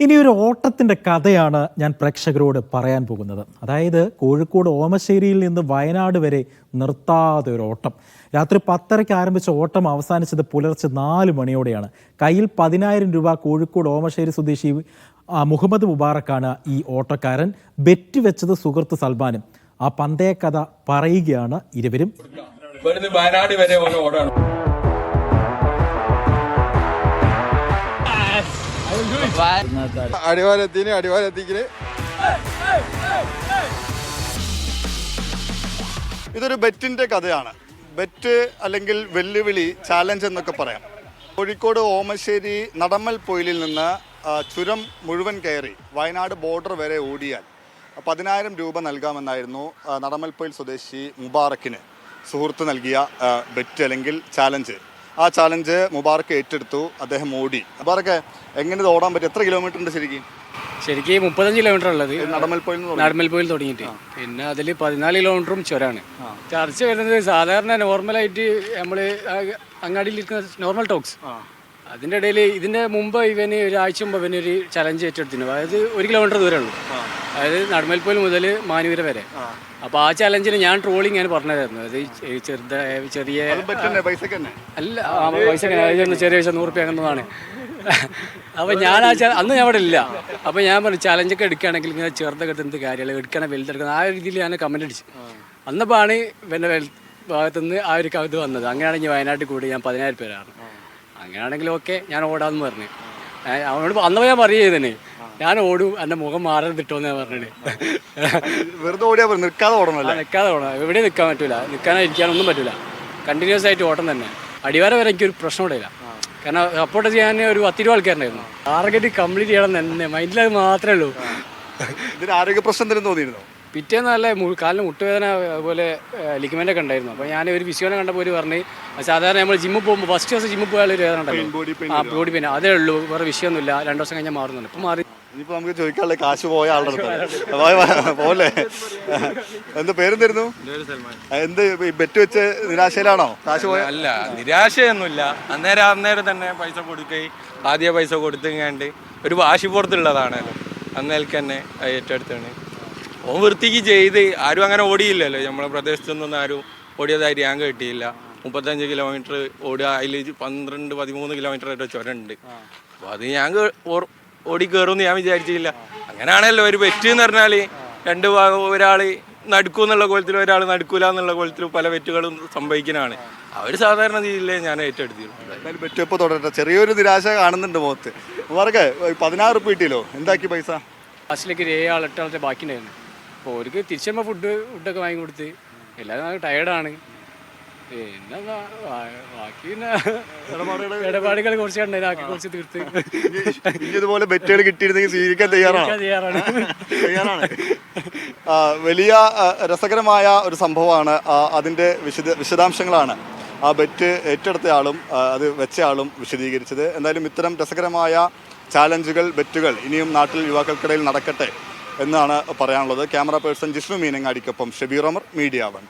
ഇനി ഒരു ഓട്ടത്തിന്റെ കഥയാണ് ഞാൻ പ്രേക്ഷകരോട് പറയാൻ പോകുന്നത്. അതായത് കോഴിക്കോട് ഓമശ്ശേരിയിൽ നിന്ന് വയനാട് വരെ നിർത്താതെ ഒരു ഓട്ടം. രാത്രി പത്തരയ്ക്ക് ആരംഭിച്ച ഓട്ടം അവസാനിച്ചത് പുലർച്ചെ നാല് മണിയോടെയാണ്. കയ്യിൽ പതിനായിരം രൂപ കോഴിക്കോട് ഓമശ്ശേരി സ്വദേശി മുഹമ്മദ് മുബാറക്കാണ് ഈ ഓട്ടക്കാരൻ. ബെറ്റ് വെച്ചത് സുഹൃത്ത് സൽമാനും. ആ പന്തയ കഥ പറയുകയാണ് ഇരുവരും. വയനാട് വരെ ഓടാണ്. അടിവാരത്തിന് അടിവാരത്തിന് ഇതൊരു ബെറ്റിന്റെ കഥയാണ്. ബെറ്റ് അല്ലെങ്കിൽ വെല്ലുവിളി ചാലഞ്ച് എന്നൊക്കെ പറയാം. കോഴിക്കോട് ഓമശ്ശേരി നടമ്മൽ പൊയിലിൽ നിന്ന് ചുരം മുഴുവൻ കയറി വയനാട് ബോർഡർ വരെ ഓടിയാൽ പതിനായിരം രൂപ നൽകാമെന്നായിരുന്നു നടമൽപ്പൊയിൽ സ്വദേശി മുബാറക്കിന് സുഹൃത്ത് നൽകിയ ബെറ്റ് അല്ലെങ്കിൽ ചാലഞ്ച്. ആ ചാലഞ്ച് മുബാറക്ക് ഏറ്റെടുത്തു അദ്ദേഹം ഓടി. മുബാറക്ക് എങ്ങനെ ഇത് ഓടാൻ പറ്റും? എത്ര കിലോമീറ്റർ ഉണ്ട് ശരിക്കും? ശരിക്കും മുപ്പത്തഞ്ച് കിലോമീറ്റർ ഉള്ളത് നടമൽപ്പോയിൽ നടമൽപ്പോയിൽ തുടങ്ങിയിട്ട്. പിന്നെ അതിൽ പതിനാല് കിലോമീറ്ററും ചുരാണ്. ചർച്ച വരുന്നത് സാധാരണ നോർമലായിട്ട് നമ്മൾ അങ്ങാടിയിലിരിക്കുന്ന നോർമൽ ടോക്സ് അതിന്റെ ഇടയിൽ ഇതിന്റെ മുമ്പ് ഇവന് ഒരാഴ്ച മുമ്പ് ഇവന് ഒരു ചലഞ്ച് ഏറ്റെടുത്തിരുന്നു. അതായത് ഒരു കിലോമീറ്റർ ദൂരെ ഉള്ളൂ. അതായത് നടുമൽപ്പോൽ മുതൽ മാനൂര വരെ. അപ്പോൾ ആ ചലഞ്ചിന് ഞാൻ ട്രോളിങ് ഞാൻ പറഞ്ഞതായിരുന്നു. അത് ചെറുതായ ചെറുത ചെറിയ അല്ല പൈസ ചെറിയ പൈസ നൂറ് റുപ്യ അങ്ങനതാണ് അപ്പോൾ ഞാൻ ആ അന്ന് ഞാൻ അവിടെ ഇല്ല. അപ്പോൾ ഞാൻ പറഞ്ഞു ചലഞ്ചൊക്കെ എടുക്കുകയാണെങ്കിൽ ഇങ്ങനെ ചെറുതൊക്കെ എടുത്ത് എന്ത് കാര്യമല്ല എടുക്കണം? വലുതെടുക്കണം ആ രീതിയിൽ ഞാൻ കമന്റ് അടിച്ചു. അന്നപ്പോഴാണ് പിന്നെ വെൽ ഭാഗത്തുനിന്ന് ആ ഒരു കവിത വന്നത്. അങ്ങനെയാണ് ഞാൻ വയനാട്ടിൽ കൂടി ഞാൻ പതിനായിരം പേരാണ്. അങ്ങനെയാണെങ്കിൽ ഓക്കെ ഞാൻ ഓടാന്ന് പറഞ്ഞു. അവനോട് അന്നപ്പോ ഞാൻ പറയുക തന്നെ ഞാൻ ഓടും എന്റെ മുഖം മാറരുത് കിട്ടുമെന്ന് ഞാൻ പറഞ്ഞത് വെറുതെ ഓടിയാ നിൽക്കാതെ ഓടണല്ല? നിൽക്കാതെ ഓടണം. എവിടെ നിൽക്കാൻ പറ്റൂല. നിൽക്കാനോ ഇരിക്കാനൊന്നും പറ്റൂല. കണ്ടിന്യൂസ് ആയിട്ട് ഓട്ടം തന്നെ. അടിവാര വരെ എനിക്കൊരു പ്രശ്നം ഉണ്ടായില്ല. കാരണം സപ്പോർട്ട് ചെയ്യാൻ ഒരു പത്തിരുപത് ആൾക്കാരുണ്ടായിരുന്നു. ടാർഗറ്റ് കംപ്ലീറ്റ് ചെയ്യണം തന്നെ. മൈൻഡിൽ അത് മാത്രമേ ഉള്ളൂ. ഇതിന് ആരോഗ്യ പ്രശ്നം തന്നെ തോന്നിയിരുന്നോ? പിറ്റേന്ന് നല്ല മു- കാലിന് മുട്ടുവേദന അതുപോലെ ഒക്കെ ഉണ്ടായിരുന്നു. അപ്പോൾ ഞാൻ ഒരു വിശ്വനെ കണ്ടപ്പോൾ ഒരു പറഞ്ഞ് സാധാരണ നമ്മൾ ജിമ്മിൽ പോകുമ്പോൾ ഫസ്റ്റ് ദിവസം ജിമ്മിൽ പോയാൽ ഒരു വേദന ഉണ്ടായിരുന്നു ആ ബോഡി പെയിൻ അതേ ഉള്ളൂ. വേറെ വിഷയമൊന്നുമില്ല. രണ്ട് ദിവസം കഴിഞ്ഞാൽ മാറുന്നുണ്ട് ഇപ്പം മാറി ഇനിയിപ്പോ നമുക്ക് ചോദിക്കാനുള്ള കാശ് പോയ ആളുടെ പോലെ എന്ത് പേരെന്തായിരുന്നു? എന്ത് ബെറ്റ് വെച്ച് നിരാശയിലാണോ? കാശ് പോയ അല്ല നിരാശയൊന്നുമില്ല. അന്നേരം അന്നേരം തന്നെ പൈസ കൊടുക്കുകയും ആദ്യ പൈസ കൊടുത്തുങ്ങാണ്ട് ഒരു വാശി പുറത്തുള്ളതാണ്. അന്നേൽക്ക് തന്നെ ഏറ്റെടുത്താണ് ഓൻ വൃത്തിക്ക് ചെയ്ത് ആരും അങ്ങനെ ഓടിയില്ലല്ലോ. നമ്മളെ പ്രദേശത്തൊന്നും ആരും ഓടിയതായിട്ട് ഞാൻ കിട്ടിയില്ല. മുപ്പത്തഞ്ച് കിലോമീറ്റർ ഓടുക അതിൽ പന്ത്രണ്ട് പതിമൂന്ന് കിലോമീറ്റർ ആയിട്ട് ചുരണ്ട് അപ്പോൾ അത് ഞാൻ ഓടി കയറുമെന്ന് ഞാൻ വിചാരിച്ചില്ല അങ്ങനെയാണല്ലോ ഒരു വെറ്റ് എന്ന് പറഞ്ഞാൽ രണ്ട് ഭാഗം ഒരാൾ നടക്കൂ എന്നുള്ള കോലത്തിൽ ഒരാൾ നടുക്കൂല എന്നുള്ള കോലത്തിൽ പല വെറ്റുകളും സംഭവിക്കുന്നതാണ് അവർ സാധാരണ രീതിയിലേ ഞാൻ ഏറ്റെടുത്തിരുന്നു വെപ്പ് തുടരട്ടെ. ചെറിയൊരു നിരാശ കാണുന്നുണ്ട് മുഖത്ത്. പതിനാറ് റുപ്യ കിട്ടിയല്ലോ. എന്താക്കി പൈസ? ബസ്സിലേക്ക് ഒരു ഏഴ് ആൾ എട്ട് ബാക്കി ഉണ്ടായിരുന്നു അപ്പോൾ അവർക്ക് തിരിച്ചു വരുമ്പോൾ ഫുഡ് ഫുഡൊക്കെ വാങ്ങി കൊടുത്ത്. എല്ലാവരും ടയർഡാണ് പിന്നെ ബാക്കി ഇടപാടുകൾ കുറച്ച് കുറച്ച് തീർത്ത്. ഇതുപോലെ ബെറ്റുകൾ കിട്ടിയിരുന്നെങ്കിൽ സ്വീകരിക്കാൻ തയ്യാറാണ്? തയ്യാറാണ്. തയ്യാറാണ്. വലിയ രസകരമായ ഒരു സംഭവമാണ് അതിന്റെ അതിന്റെ വിശദ വിശദാംശങ്ങളാണ്. ആ ബെറ്റ് ഏറ്റെടുത്ത ആളും അത് വെച്ച ആളും വിശദീകരിച്ചത്. എന്തായാലും ഇത്തരം രസകരമായ ചാലഞ്ചുകൾ ബെറ്റുകൾ ഇനിയും നാട്ടിൽ യുവാക്കൾക്കിടയിൽ നടക്കട്ടെ. എന്നാണ് പറയാനുള്ളത്. ക്യാമറ പേഴ്സൺ ജിഷ്ണു മീനങ്ങാടിക്കൊപ്പം ഷബീർ അമർ മീഡിയ വൺ